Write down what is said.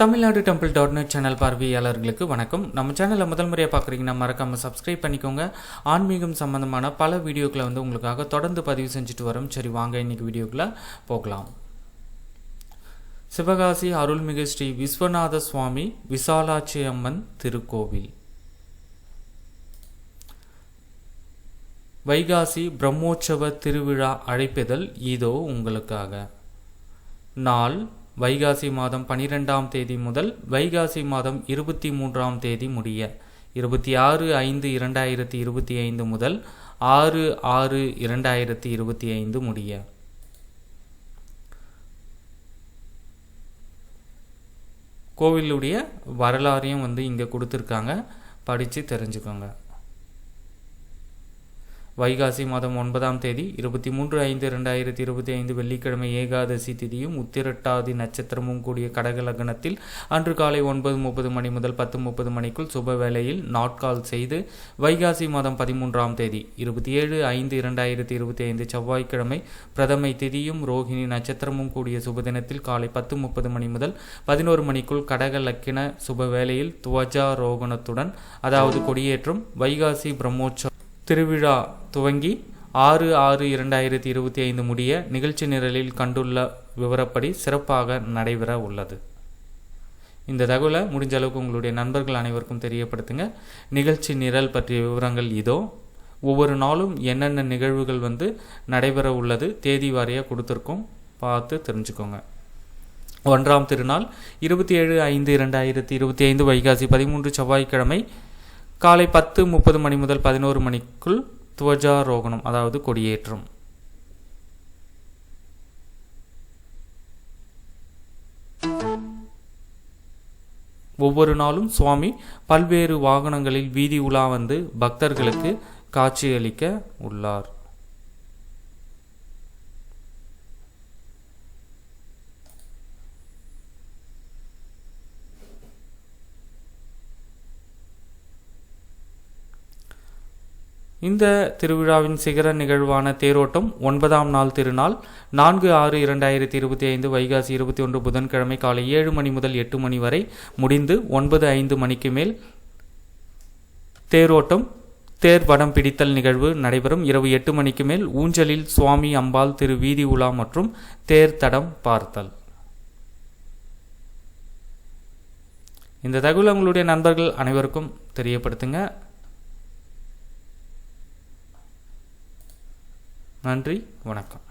Tamil Nadu temple dot net channel பார்வையாளர்களுக்கு வணக்கம். நம்ம சேனலை முதல் முறையாக பார்க்குறீங்கன்னா மறக்காமல் சப்ஸ்கிரைப் பண்ணிக்கோங்க. ஆன்மீகம் சம்பந்தமான பல வீடியோக்களை வந்து உங்களுக்காக தொடர்ந்து பதிவு செஞ்சுட்டு வரோம். சரி வாங்க இன்னைக்கு வீடியோக்குள்ளே போகலாம். சிவகாசி அருள்மிகு ஸ்ரீ விஸ்வநாத சுவாமி விசாலாட்சி அம்மன் திருக்கோவில். வைகாசி பிரம்மோற்சவ திருவிழா அழைப்பிதழ் இதோ உங்களுக்காக. நாள் வைகாசி மாதம் பனிரெண்டாம் தேதி முதல் வைகாசி மாதம் இருபத்தி மூன்றாம் தேதி முடிய. இருபத்தி ஆறு ஐந்து இரண்டாயிரத்தி இருபத்தி ஐந்து முதல் ஆறு ஆறு இரண்டாயிரத்தி இருபத்தி ஐந்து முடிய. கோவிலுடைய வரலாறையும் வந்து இங்கே கொடுத்துருக்காங்க. படித்து தெரிஞ்சுக்கோங்க. வைகாசி மாதம் ஒன்பதாம் தேதி இருபத்தி மூன்று ஐந்து ரெண்டாயிரத்தி இருபத்தி ஐந்து வெள்ளிக்கிழமை ஏகாதசி திதியும் உத்திரட்டாதி நட்சத்திரமும் கூடிய கடக லக்னத்தில் அன்று காலை ஒன்பது முப்பது மணி முதல் பத்து முப்பது மணிக்குள் சுப வேளையில் நாட்கால் செய்து வைகாசி மாதம் பதிமூன்றாம் தேதி இருபத்தி ஏழு ஐந்து இரண்டாயிரத்தி இருபத்தி ஐந்து செவ்வாய்க்கிழமை பிரதமை திதியும் ரோஹிணி நட்சத்திரமும் கூடிய சுபதினத்தில் காலை பத்து முப்பது மணி முதல் பதினோரு மணிக்குள் கடக லக்கின சுப வேளையில் துவஜா ரோகணத்துடன் அதாவது கொடியேற்றம் வைகாசி பிரம்மோற்சவ திருவிழா துவங்கி ஆறு ஆறு இரண்டாயிரத்தி இருபத்தி ஐந்து முடிய நிகழ்ச்சி நிரலில் கண்டுள்ள விவரப்படி சிறப்பாக நடைபெற உள்ளது. இந்த தகவலை முடிஞ்ச அளவுக்கு உங்களுடைய நண்பர்கள் அனைவருக்கும் தெரியப்படுத்துங்க. நிகழ்ச்சி நிரல் பற்றிய விவரங்கள் இதோ. ஒவ்வொரு நாளும் என்னென்ன நிகழ்வுகள் வந்து நடைபெற உள்ளது தேதி வாரியாக கொடுத்துருக்கோம் பார்த்து தெரிஞ்சுக்கோங்க. ஒன்றாம் திருநாள் இருபத்தி ஏழு ஐந்து இரண்டாயிரத்தி இருபத்தி ஐந்து வைகாசி பதிமூன்று செவ்வாய்க்கிழமை காலை பத்து முப்பது மணி முதல் பதினோரு மணிக்குள் துவஜாரோகணம் அதாவது கொடியேற்றம். ஒவ்வொரு நாளும் சுவாமி பல்வேறு வாகனங்களில் வீதி உலா வந்து பக்தர்களுக்கு காட்சியளிக்க உள்ளார். இந்த திருவிழாவின் சிகர நிகழ்வான தேரோட்டம் ஒன்பதாம் நாள் திருநாள் நான்கு ஆறு இரண்டாயிரத்தி இருபத்தி ஐந்து வைகாசி இருபத்தி ஒன்று புதன்கிழமை காலை ஏழு மணி முதல் எட்டு மணி வரை முடிந்து ஒன்பது ஐந்து மணிக்கு மேல் தேரோட்டம் தேர் வடம் பிடித்தல் நிகழ்வு நடைபெறும். இரவு எட்டு மணிக்கு மேல் ஊஞ்சலில் சுவாமி அம்பாள் திரு வீதி உலா மற்றும் தேர் தடம் பார்த்தல். இந்த தகவல் உங்களுடைய நண்பர்கள் அனைவருக்கும் தெரியப்படுத்துங்க. நன்றி வணக்கம்.